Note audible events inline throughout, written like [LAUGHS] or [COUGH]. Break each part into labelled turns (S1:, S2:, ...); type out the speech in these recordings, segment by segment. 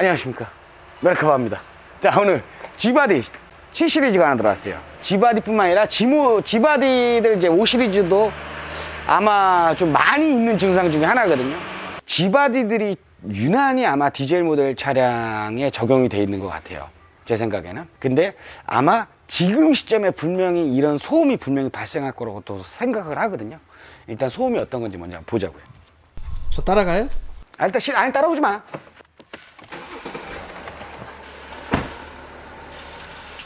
S1: 안녕하십니까. 멜카바입니다. 자, 오늘 G바디 7 시리즈가 하나 들어왔어요. G바디뿐만 아니라 G모, G바디들 이제 5 시리즈도 아마 좀 많이 있는 증상 중에 하나거든요. G바디들이 유난히 아마 디젤 모델 차량에 적용이 돼 있는 것 같아요. 제 생각에는. 근데 아마 지금 시점에 분명히 이런 소음이 분명히 발생할 거라고 또 생각을 하거든요. 일단 소음이 어떤 건지 먼저 보자고요.
S2: 저 따라가요?
S1: 아, 일단 실, 아니 따라오지 마.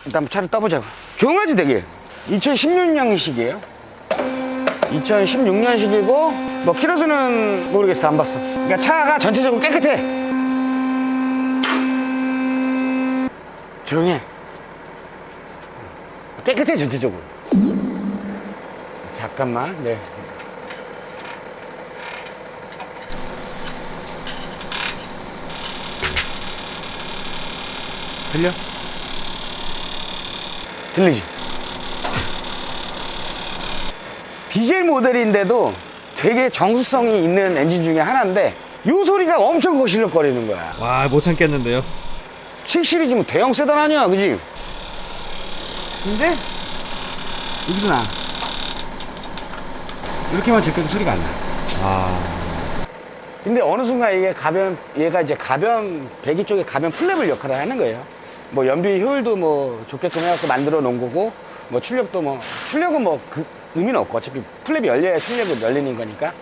S1: 일단 한번 차를 떠보자고. 조용하지 되게. 2016년식이에요. 2016년식이고 뭐 키로수는 모르겠어 안 봤어. 그러니까 차가 전체적으로 깨끗해. 조용해. 깨끗해 전체적으로. 잠깐만. 네. 들려? 들리지? 디젤 모델인데도 되게 정수성이 있는 엔진 중에 하나인데 요 소리가 엄청 거실럭거리는 거야
S2: 와, 못 참겠는데요.
S1: 7 시리즈면 대형 세단 아니야 그지? 근데 여기서 나 이렇게만 제껴도 소리가 안 나
S2: 아,
S1: 근데 어느 순간 이게 가변 얘가 이제 가변 배기 쪽에 가변 플랩을 역할을 하는 거예요. 뭐 연비 효율도 뭐 좋게끔 해갖고 만들어 놓은 거고 뭐 출력도 뭐 출력은 뭐 그 의미는 없고 어차피 플랩이 열려야 출력이 열리는 거니까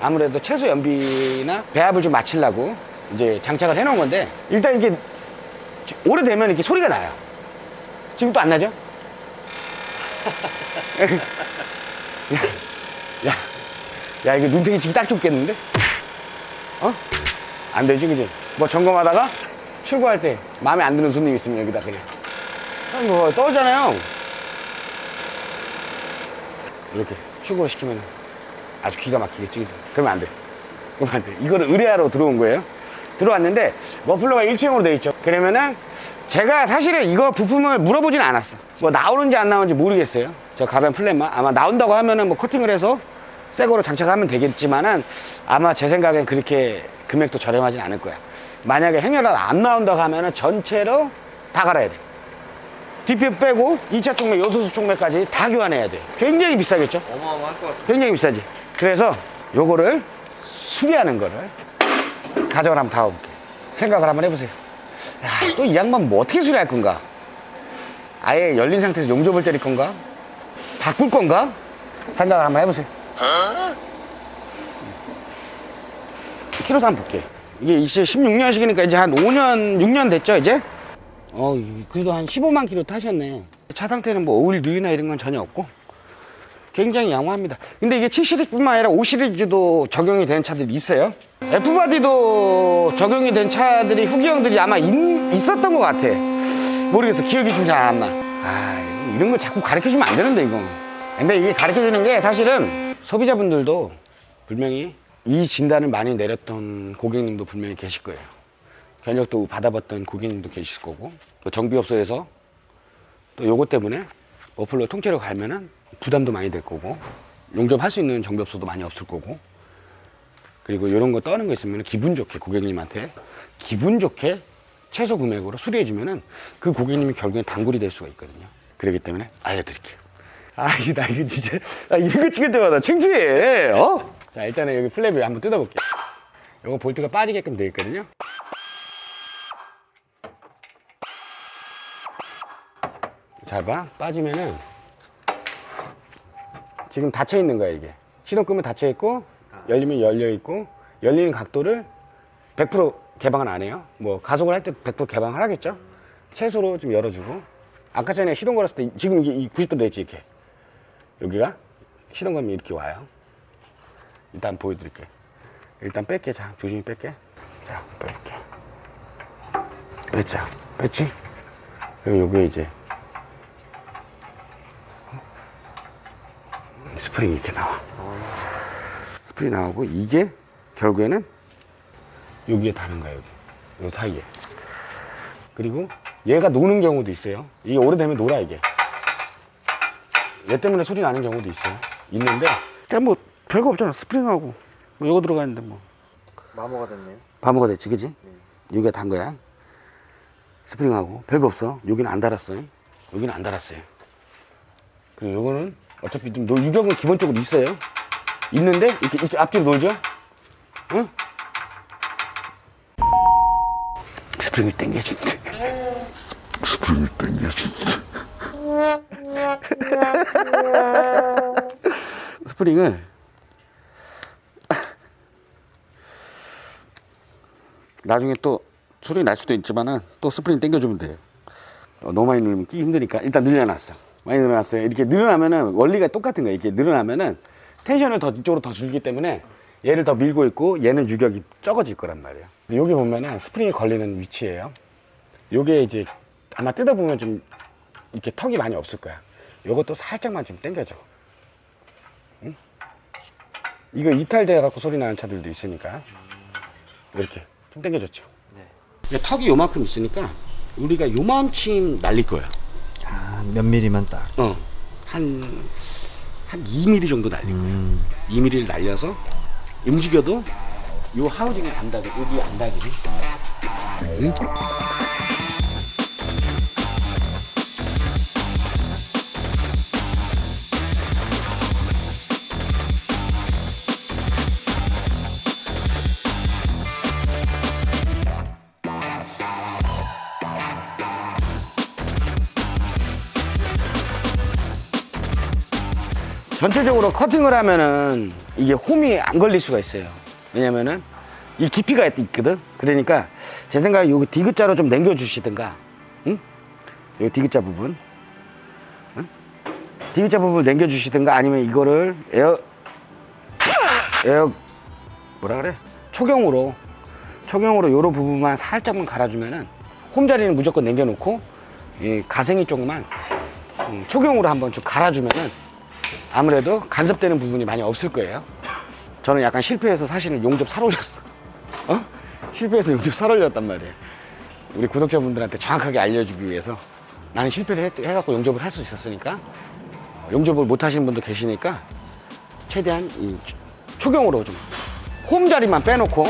S1: 아무래도 최소 연비나 배합을 좀 맞추려고 이제 장착을 해 놓은 건데 일단 이게 오래되면 이렇게 소리가 나요. 지금 또 안 나죠? [LAUGHS] 야, 야 이거 눈탱이 치기 딱 좋겠는데? 어? 안 되지, 그지? 뭐 점검하다가 출고할 때 마음에 안 드는 손님 있으면 여기다 그냥. 형, 뭐 떠오잖아요. 이렇게 출고를 시키면 아주 기가 막히겠지, 그지? 그러면 안 돼. 그러면 안 돼. 이거를 의뢰하러 들어온 거예요. 들어왔는데 머플러가 일체형으로 되어 있죠. 그러면은 제가 사실은 이거 부품을 물어보진 않았어. 뭐 나오는지 안 나오는지 모르겠어요. 저 가변 플랫만 아마 나온다고 하면은 뭐 커팅을 해서 새 거로 장착하면 되겠지만은 아마 제 생각엔 그렇게 금액도 저렴하진 않을 거야. 만약에 행여라도 안 나온다고 하면은 전체로 다 갈아야 돼. DPF 빼고 2차 쪽매, 요소수 쪽매까지 다 교환해야 돼. 굉장히 비싸겠죠?
S2: 어마어마할 것 같아요.
S1: 굉장히 비싸지. 그래서 요거를 수리하는 거를 가져가 한번 다가볼게. 생각을 한번 해보세요. 또 이 양반 뭐 어떻게 수리할 건가? 아예 열린 상태에서 용접을 때릴 건가? 바꿀 건가? 생각을 한번 해보세요. 키로수 한번 볼게. 이게 이제 16년식이니까 이제 한 5년, 6년 됐죠, 이제? 어, 그래도 한 15만 킬로 타셨네. 차 상태는 뭐 오일 누유나 이런 건 전혀 없고. 굉장히 양호합니다. 근데 이게 7 시리즈뿐만 아니라 5 시리즈도 적용이 되는 차들이 있어요. F 바디도 적용이 된 차들이 후기형들이 아마 있, 있었던 것 같아. 모르겠어. 기억이 좀 잘 안 나. 아, 이런 거 자꾸 가르쳐 주면 안 되는데 이거. 근데 이게 가르쳐 주는 게 사실은 소비자분들도 분명히 이 진단을 많이 내렸던 고객님도 분명히 계실 거예요. 견적도 받아봤던 고객님도 계실 거고 또 정비업소에서 또 요것 때문에 어플로 통째로 갈면은 부담도 많이 될 거고 용접할 수 있는 정비업소도 많이 없을 거고 그리고 이런 거 떠는 거 있으면 기분 좋게 고객님한테 기분 좋게 최소 금액으로 수리해 주면은 그 고객님이 결국엔 단골이 될 수가 있거든요 그렇기 때문에 알려드릴게요 아 이거 나 이거 진짜 아, 이런 거 찍을 때마다 창피해 어? 자 일단은 여기 플랩을 한번 뜯어볼게요 요거 볼트가 빠지게끔 되어 있거든요 잘 봐. 빠지면은 지금 닫혀 있는 거야, 이게. 시동 끄면 닫혀 있고 열리면 열려 있고 열리는 각도를 100% 개방은 안 해요. 뭐 가속을 할 때 100% 개방을 하겠죠. 최소로 좀 열어주고 아까 전에 시동 걸었을 때 지금 이게 이 90도 됐지 이렇게 여기가 시동 걸면 이렇게 와요. 일단 보여드릴게. 일단 뺄게. 자, 조심히 뺄게. 자, 뺄게. 뺐자. 뺐지? 그럼 요게 이제 스프링이 이렇게 나와. 스프링 나오고 이게 결국에는 여기에 다는 거야 여기. 요 사이에. 그리고 얘가 노는 경우도 있어요. 이게 오래되면 놀아 이게. 얘 때문에 소리 나는 경우도 있어요. 있는데 그냥 뭐 별거 없잖아. 스프링하고 뭐 이거 들어가 있는데 뭐
S2: 마모가 됐네요.
S1: 바모가 됐지, 그지? 여기가 단 거야. 스프링하고 별거 없어. 여기는 안 달았어요. 여기는 안 달았어요. 그리고 요거는 어차피 좀 노- 유격은 기본적으로 있어요. 있는데 이렇게, 이렇게 앞뒤로 놀죠. 응? 스프링을 당겨준대. 스프링을 당겨준대. [LAUGHS] 스프링을 나중에 또 소리 날 수도 있지만은 또 스프링 당겨주면 돼요. 어, 너무 많이 누르면 끼기 힘드니까 일단 늘려놨어. 많이 늘어났어요. 이렇게 늘어나면은 원리가 똑같은 거예요. 이렇게 늘어나면은 텐션을 더 이쪽으로 더 줄기 때문에 얘를 더 밀고 있고 얘는 유격이 적어질 거란 말이에요. 여기 보면은 스프링이 걸리는 위치예요. 요게 이제 아마 뜯어보면 좀 이렇게 턱이 많이 없을 거야. 요것도 살짝만 좀 당겨줘. 응? 이거 이탈돼 갖고 소리 나는 차들도 있으니까 이렇게 좀 당겨줬죠. 이게 턱이 요만큼 있으니까 우리가 요만큼 날릴 거야.
S2: 아, 몇 미리만 딱.
S1: 어. 한, 한 2mm 정도 날릴 거야.
S2: 음.
S1: 2mm를 날려서 움직여도 요 하우징이 안 닿게, 여기 안 닿게. 응? 전체적으로 커팅을 하면은 이게 홈이 안 걸릴 수가 있어요. 왜냐면은 이 깊이가 있거든. 그러니까 제 생각에 여기 디귿자로 좀 남겨 주시든가, 응? 요 디귿자 부분, 응? 디귿자 부분을 남겨 주시든가 아니면 이거를 에어 에어 뭐라 그래? 초경으로 초경으로 요런 부분만 살짝만 갈아 주면은 홈 자리는 무조건 남겨 놓고 이 가생이 음, 초경으로 한번 좀 갈아 주면은 아무래도 간섭되는 부분이 많이 없을 거예요. 저는 약간 실패해서 사실은 용접 살 올렸어. 어? 실패해서 용접 살 올렸단 말이에요. 우리 구독자분들한테 정확하게 알려주기 위해서 나는 실패를 해, 해갖고 용접을 할 수 있었으니까 어, 용접을 못 하시는 분도 계시니까 최대한 이 초- 초경으로 좀 홈 자리만 빼놓고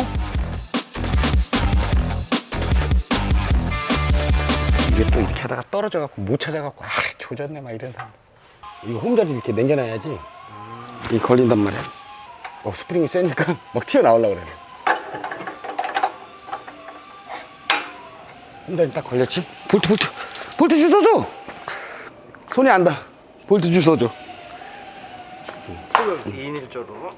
S1: 이게 또 이렇게 하다가 떨어져갖고 못 찾아갖고 아 조졌네 막 이런 사람 이거 홈자리 이렇게 남겨놔야지 이 걸린단 말이야 어, 스프링이 세니까 막 튀어나오려고 그래 홈자리 딱 걸렸지 볼트 볼트 볼트 주워줘 손이 안다 볼트 주워줘
S2: 2인 1조로.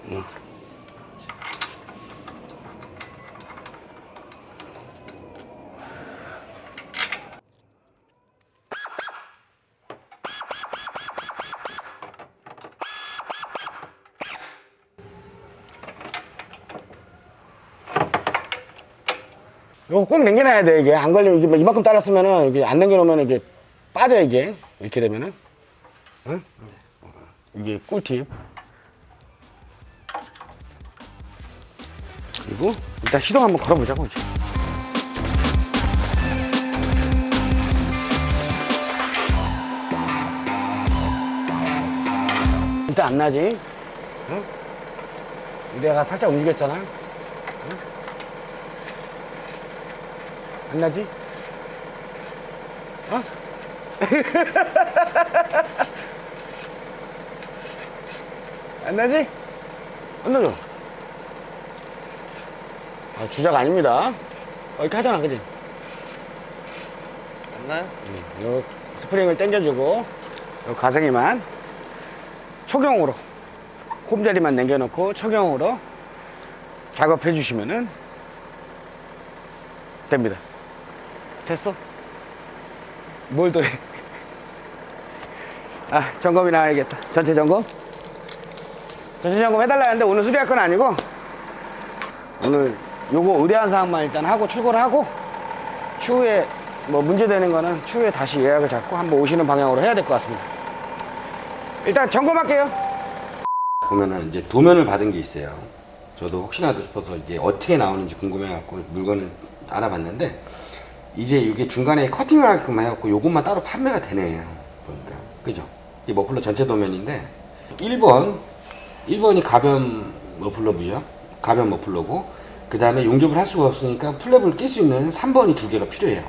S1: 이거 꼭 남겨놔야 돼 이게. 안 걸리면 막 이만큼 달았으면은 이게 안 남겨놓으면 이게 빠져 이게. 이렇게 되면은. 응? 이게 꿀팁. 그리고 일단 시동 한번 걸어보자고 이제. 일단 안 나지? 응? 내가 살짝 움직였잖아 안 나지? 어? 안 나지? 안 나죠? 아, 주작 아닙니다. 어, 이렇게 하잖아, 그지?
S2: 맞나요?
S1: 요 스프링을 당겨주고, 요 가생이만 초경으로, 홈자리만 남겨놓고 초경으로 작업해 주시면은 됩니다. 됐어? 뭘 더 해? 아, 점검이 나와야겠다. 전체 점검? 전체 점검 해달라 했는데 오늘 수리할 건 아니고, 오늘 요거 의뢰한 사항만 일단 하고 출고를 하고, 추후에 뭐 문제되는 거는 추후에 다시 예약을 잡고 한번 오시는 방향으로 해야 될 것 같습니다. 일단 점검할게요. 보면은 이제 도면을 받은 게 있어요. 저도 혹시나도 싶어서 이게 어떻게 나오는지 궁금해갖고 물건을 알아봤는데 이제 이게 중간에 커팅을 하게끔 해갖고 요것만 따로 판매가 되네요. 보니까 그죠? 이 머플러 전체 도면인데 1번 1번이 가변 머플러고요. 가변 머플러고 그 다음에 용접을 할 수가 없으니까 플랩을 낄 수 있는 3번이 두 개가 필요해요.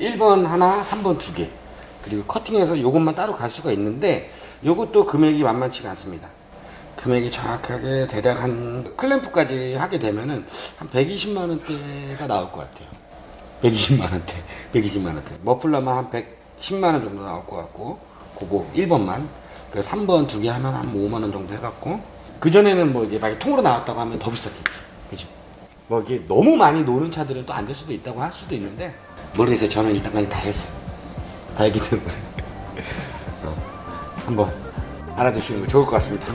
S1: 1번 하나, 3번 두 개. 그리고 커팅해서 요것만 따로 갈 수가 있는데 요것도 금액이 만만치가 않습니다. 금액이 정확하게 대략 한 클램프까지 하게 되면은 한 120만 원대가 나올 것 같아요. 120만 원대, 120만 원대. 머플러만 한 110만 원 정도 나올 것 같고, 그거 1번만. 그 3번 두 개 하면 한 5만 원 정도 해갖고, 그 전에는 뭐 이게 만약 통으로 나왔다고 하면 더 비쌌겠죠. 그죠? 뭐 이게 너무 많이 노는 차들은 또 안 될 수도 있다고 할 수도 있는데, 모르겠어요. 저는 일단까지 다 했어요. 다 했기 때문에. [LAUGHS] 어, 한번 알아두시는 거 좋을 것 같습니다.